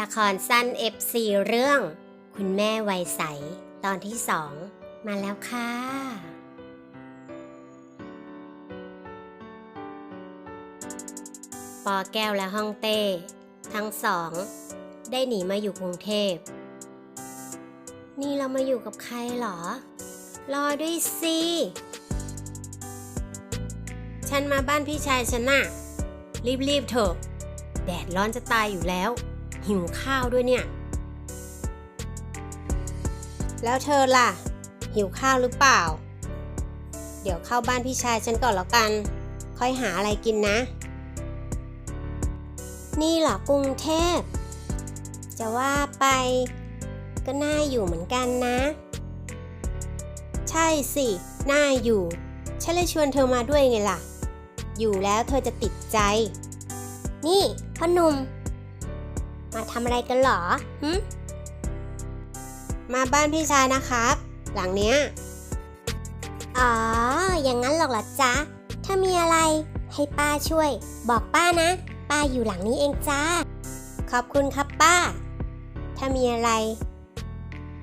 ละครสั้น FC เรื่อง คุณแม่วัยใส ตอนที่สอง มาแล้วค่ะ ปอแก้วและฮ่องเต้ ทั้งสอง ได้หนีมาอยู่กรุงเทพ นี่เรามาอยู่กับใครเหรอ รอด้วยสิ ฉันมาบ้านพี่ชายฉันน่ะ รีบๆเถอะ แดดร้อนจะตายอยู่แล้ว หิวข้าวด้วยเนี่ย แล้วเธอล่ะ หิวข้าวหรือเปล่า เดี๋ยวเข้าบ้านพี่ชายฉันก่อนแล้วกัน ค่อยหาอะไรกินนะ นี่เหรอกรุงเทพ จะว่าไปก็น่าอยู่เหมือนกันนะ ใช่สิ น่าอยู่ ฉันเลยชวนเธอมาด้วยไงล่ะ อยู่แล้วเธอจะติดใจ นี่พ่อหนุ่ม มาทำอะไรกันเหรอหึมาบ้านพี่ชายนะครับ หลังเนี้ย อ๋อ อย่างนั้นหรอกเหรอจ๊ะ ถ้ามีอะไรให้ป้าช่วย บอกป้านะ ป้าอยู่หลังนี้เองจ้า ขอบคุณครับป้า ถ้ามีอะไร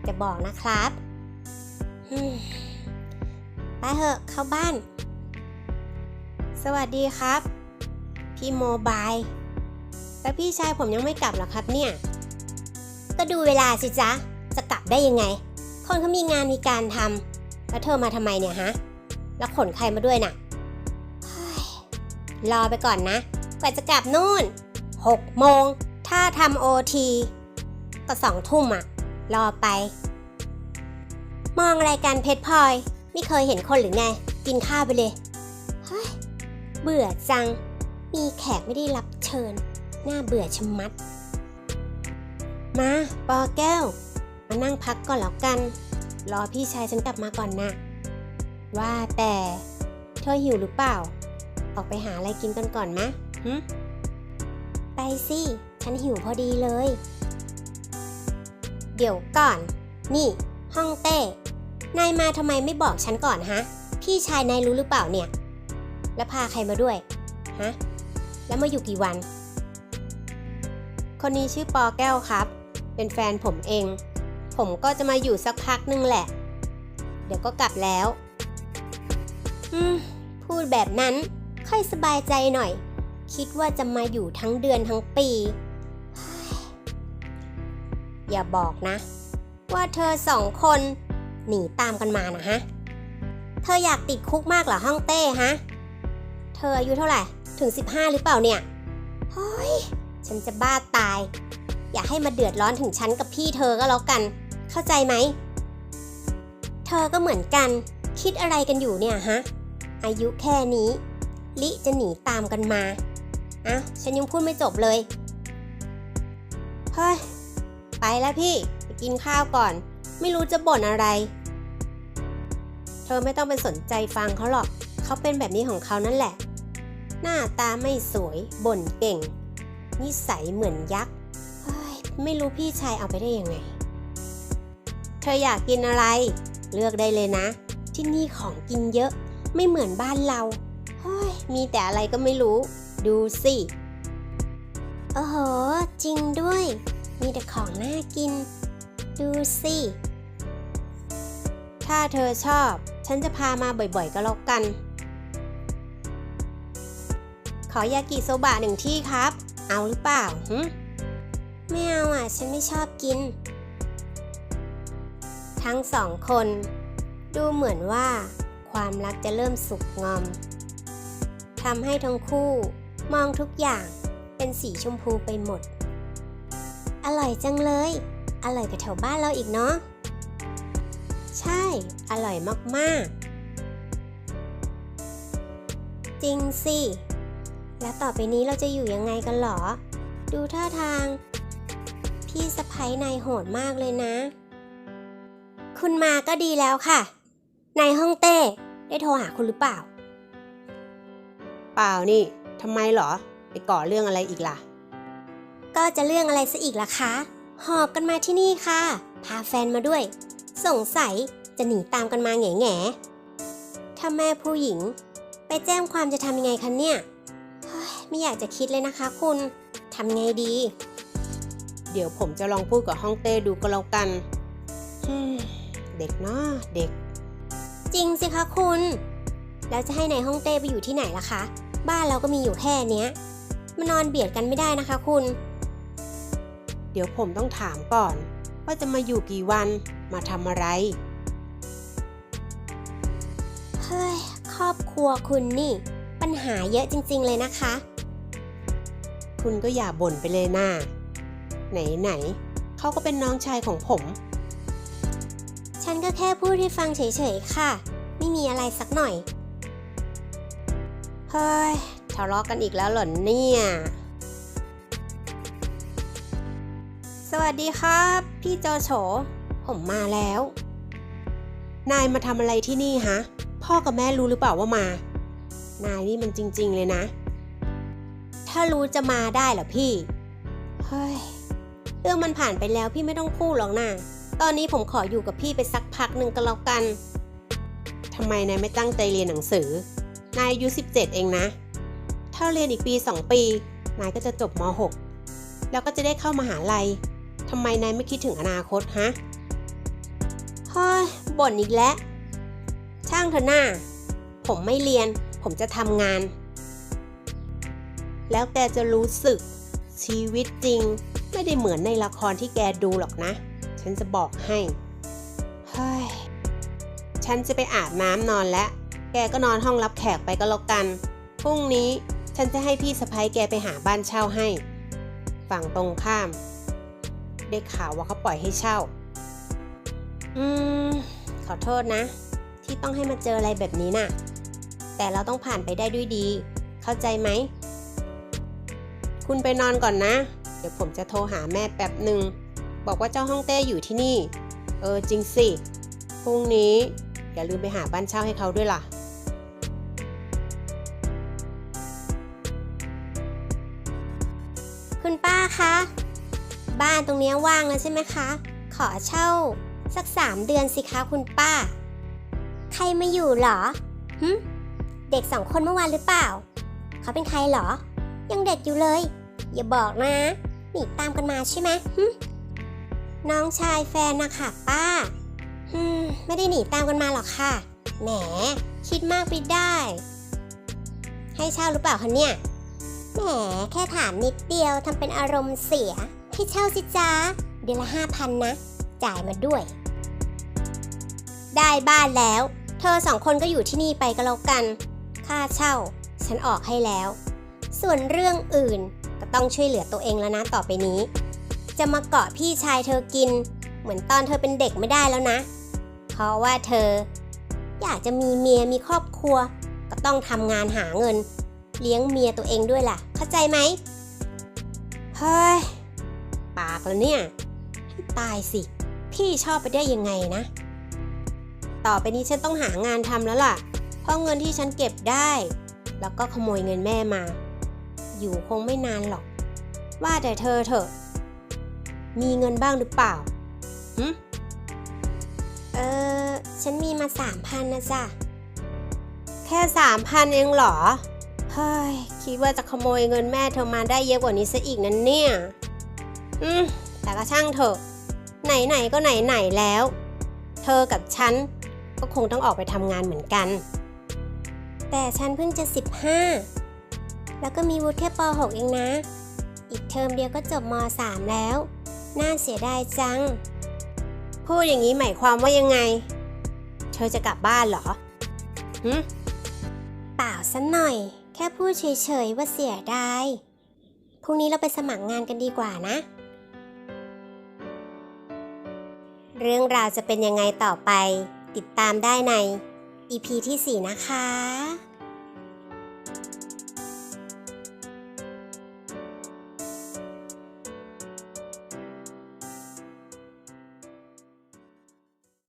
จะบอกนะครับฮึ่มไปเถอะเข้าบ้าน สวัสดีครับ พี่โมบาย แล้วพี่ชายผมยังไม่กลับหรอครับเนี่ย ก็ดูเวลาสิจ๊ะ จะกลับได้ยังไง คนเขามีงานมีการทำแล้วเธอมาทำไมเนี่ยฮะ แล้วขนใครมาด้วยน่ะรอไปก่อนนะ กว่าจะกลับนู่นหกโมง ถ้าทำโอทีก็สองทุ่มอะรอไป มองรายการเพชรพลอย ไม่เคยเห็นคนหรือไง กินข้าวไปเลย เฮ้ย เบื่อจัง มีแขกไม่ได้รับเชิญ น่าเบื่อชะมัด มาปอแก้ว มานั่งพักก่อนแล้วกัน รอพี่ชายฉันกลับมาก่อนนะ ว่าแต่ เธอหิวหรือเปล่า ออกไปหาอะไรกินกันก่อนมะหึไปสิ ฉันหิวพอดีเลย เดี๋ยวก่อน นี่ ห้องเต้ นายมาทำไมไม่บอกฉันก่อนฮะ พี่ชายนายรู้หรือเปล่าเนี่ย แล้วพาใครมาด้วย ฮะ แล้วมาอยู่กี่วัน คนนี้ชื่อปอแก้วครับ เป็นแฟนผมเอง ผมก็จะมาอยู่สักพักนึงแหละ เดี๋ยวก็กลับแล้ว อืม พูดแบบนั้น ค่อยสบายใจหน่อย คิดว่าจะมาอยู่ทั้งเดือนทั้งปี อย่าบอกนะ ว่าเธอสองคน หนีตามกันมานะฮะ เธออยากติดคุกมากเหรอห้องเต้ฮะ เธออายุเท่าไหร่ ถึง 15 หรือเปล่าเนี่ยเฮ้ย ฉันจะบ้าตาย อย่าให้มาเดือดร้อนถึงฉันกับพี่เธอก็แล้วกัน เข้าใจไหม เธอก็เหมือนกัน คิดอะไรกันอยู่เนี่ยฮะ อายุแค่นี้ ลิจะหนีตามกันมาอะฉันยังพูดไม่จบเลย เฮ้ย ไปแล้วพี่ ไปกินข้าวก่อน ไม่รู้จะบ่นอะไร เธอไม่ต้องไปสนใจฟังเขาหรอก เขาเป็นแบบนี้ของเขานั่นแหละ หน้าตาไม่สวยบ่นเก่ง นิสัยเหมือนยักษ์ไม่รู้พี่ชายเอาไปได้ยังไง เธออยากกินอะไร เลือกได้เลยนะ ที่นี่ของกินเยอะ ไม่เหมือนบ้านเราเฮ้ยมีแต่อะไรก็ไม่รู้ ดูสิโอ้โห จริงด้วย มีแต่ของน่ากิน ดูสิ ถ้าเธอชอบ ฉันจะพามาบ่อยๆก็แล้วกัน ขอยากิโซบะหนึ่งที่ครับ เอาหรือเปล่าหึไม่เอาอะ ฉันไม่ชอบกิน ทั้งสองคน ดูเหมือนว่า ความรักจะเริ่มสุกงอมทำให้ทั้งคู่มองทุกอย่างเป็นสีชมพูไปหมด อร่อยจังเลย อร่อยกว่าแถวบ้านเราอีกเนาะ ใช่ อร่อยมาก ๆ จริงสิ แล้วต่อไปนี้เราจะอยู่ยังไงกันหรอ ดูท่าทาง พี่สะพ้ยนายโหดมากเลยนะ คุณมาก็ดีแล้วค่ะ นายห้องเต้ ได้โทรหาคุณหรือเปล่า เปล่านี่ทำไมเหรอ ไปก่อเรื่องอะไรอีกล่ะ ก็จะเรื่องอะไรซะอีกล่ะคะ หอบกันมาที่นี่ค่ะ พาแฟนมาด้วย สงสัยจะหนีตามกันมาแง่แง่ๆถ้าแม่ผู้หญิง ไปแจ้งความจะทำยังไงคะเนี่ยเฮ้ย ไม่อยากจะคิดเลยนะคะคุณทำไงดีดเดี๋ยวผมจะลองพูดกับฮ่องเต้ดูก็แล้วกันฮึมเด็กเนาะเด็ก จริงสิคะคุณ แล้วจะให้ในายห้องเต้ไปอยู่ที่ไหนล่ะคะ บ้านเราก็มีอยู่แค่เนี้ยมานอนเบียดกันไม่ได้นะคะคุณ เดี๋ยวผมต้องถามก่อน ว่าจะมาอยู่กี่วันมาทำอะไร เฮ้ย ครอบครัวคุณนี่ ปัญหาเยอะจริง ๆ เลยนะคะ คุณก็อย่าบ่นไปเลยนะไหนไหนๆเขาก็เป็นน้องชายของผม ฉันก็แค่พูดให้ฟังเฉยๆค่ะ ไม่มีอะไรสักหน่อย เฮ้ยทะเลาะกันอีกแล้วเหรอเนี่ย สวัสดีครับ พี่โจโฉผมมาแล้ว นายมาทำอะไรที่นี่ฮะ พ่อกับแม่รู้หรือเปล่าว่ามา นายนี่มันจริง ๆ เลยนะ ถ้ารู้จะมาได้เหรอพี่ เฮ้ย เรื่องมันผ่านไปแล้วพี่ไม่ต้องพูดหรอกนะตอนนี้ผมขออยู่กับพี่ไปสักพักหนึ่งก็แล้วกัน ทำไมนายไม่ตั้งใจเรียนหนังสือ นายอายุ 17 เองนะ ถ้าเรียนอีกปี 2 ปี นายก็จะจบม .6 แล้วก็จะได้เข้ามาหาลัยทำไมนายไม่คิดถึงอนาคตฮะเฮ้ยบ่นอีกแล้ว ช่างเถอะหน้า ผมไม่เรียน ผมจะทำงาน แล้วแกจะรู้สึก ชีวิตจริง ไม่ได้เหมือนในละครที่แกดูหรอกนะ ฉันจะบอกให้เฮ้ยฉันจะไปอาบน้ำนอนแล้ว แกก็นอนห้องรับแขกไปก็แล้วกัน พรุ่งนี้ฉันจะให้พี่สะพ้ยแกไปหาบ้านเช่าให้ ฝั่งตรงข้าม ได้ข่าวว่าเขาปล่อยให้เช่า อืม ขอโทษนะ ที่ต้องให้มาเจออะไรแบบนี้น่ะ แต่เราต้องผ่านไปได้ด้วยดี เข้าใจไหม คุณไปนอนก่อนนะ เดี๋ยวผมจะโทรหาแม่แป๊บหนึ่ง บอกว่าเจ้าห้องเต้อยู่ที่นี่ เออจริงสิ พรุ่งนี้อย่าลืมไปหาบ้านเช่าให้เขาด้วยล่ะคุณป้าคะ บ้านตรงเนี้ยว่างแล้วใช่ไหมคะ ขอเช่า สักสามเดือนสิคะคุณป้า ใครมาอยู่เหรอหึเด็กสองคนเมื่อวานหรือเปล่า เขาเป็นใครเหรอ ยังเด็กอยู่เลย อย่าบอกนะหนีตามกันมาใช่ไหมน้องชายแฟนนะคะป้าไม่ได้หนีตามกันมาหรอกค่ะ แหม คิดมากไปได้ ให้เช่าหรือเปล่าคะเนี่ย แหม แค่ถามนิดเดียวทำเป็นอารมณ์เสีย ให้เช่าสิจ้าเดือนละห้าพันนะ จ่ายมาด้วย ได้บ้านแล้ว เธอสองคนก็อยู่ที่นี่ไปก็แล้วกัน ค่าเช่า ฉันออกให้แล้ว ส่วนเรื่องอื่น ก็ต้องช่วยเหลือตัวเองแล้วนะต่อไปนี้ จะมาเกาะพี่ชายเธอกิน เหมือนตอนเธอเป็นเด็กไม่ได้แล้วนะ เพราะว่าเธอ อยากจะมีเมียมีครอบครัว ก็ต้องทำงานหาเงิน เลี้ยงเมียตัวเองด้วยล่ะ เข้าใจไหมเฮ้ยปากแล้วเนี่ยตายสิ พี่ชอบไปได้ยังไงนะ ต่อไปนี้ฉันต้องหางานทำแล้วล่ะ เพราะเงินที่ฉันเก็บได้ แล้วก็ขโมยเงินแม่มา อยู่คงไม่นานหรอก ว่าแต่เธอเถอะ มีเงินบ้างหรือเปล่าหึเออ ฉันมีมาสามพันนะจ๊ะ แค่สามพันเองเหรอ เฮ้ย คิดว่าจะขโมยเงินแม่เธอมาได้เยอะกว่านี้ซะอีกนั่นเนี่ย อืม แต่ก็ช่างเถอะ ไหนๆก็ไหนๆแล้ว เธอกับฉันก็คงต้องออกไปทำงานเหมือนกัน แต่ฉันเพิ่งจะ15 แล้วก็มีวุฒิแค่ป .6 เองนะ อีกเทอมเดียวก็จบม .3 แล้ว น่าเสียดายจัง พูดอย่างนี้หมายความว่ายังไง เธอจะกลับบ้านเหรอหึเปล่าสันหน่อย แค่พูดเฉยๆว่าเสียดาย พรุ่งนี้เราไปสมัครงานกันดีกว่านะ เรื่องราวจะเป็นยังไงต่อไป ติดตามได้ใน EP ที่ 4 นะคะ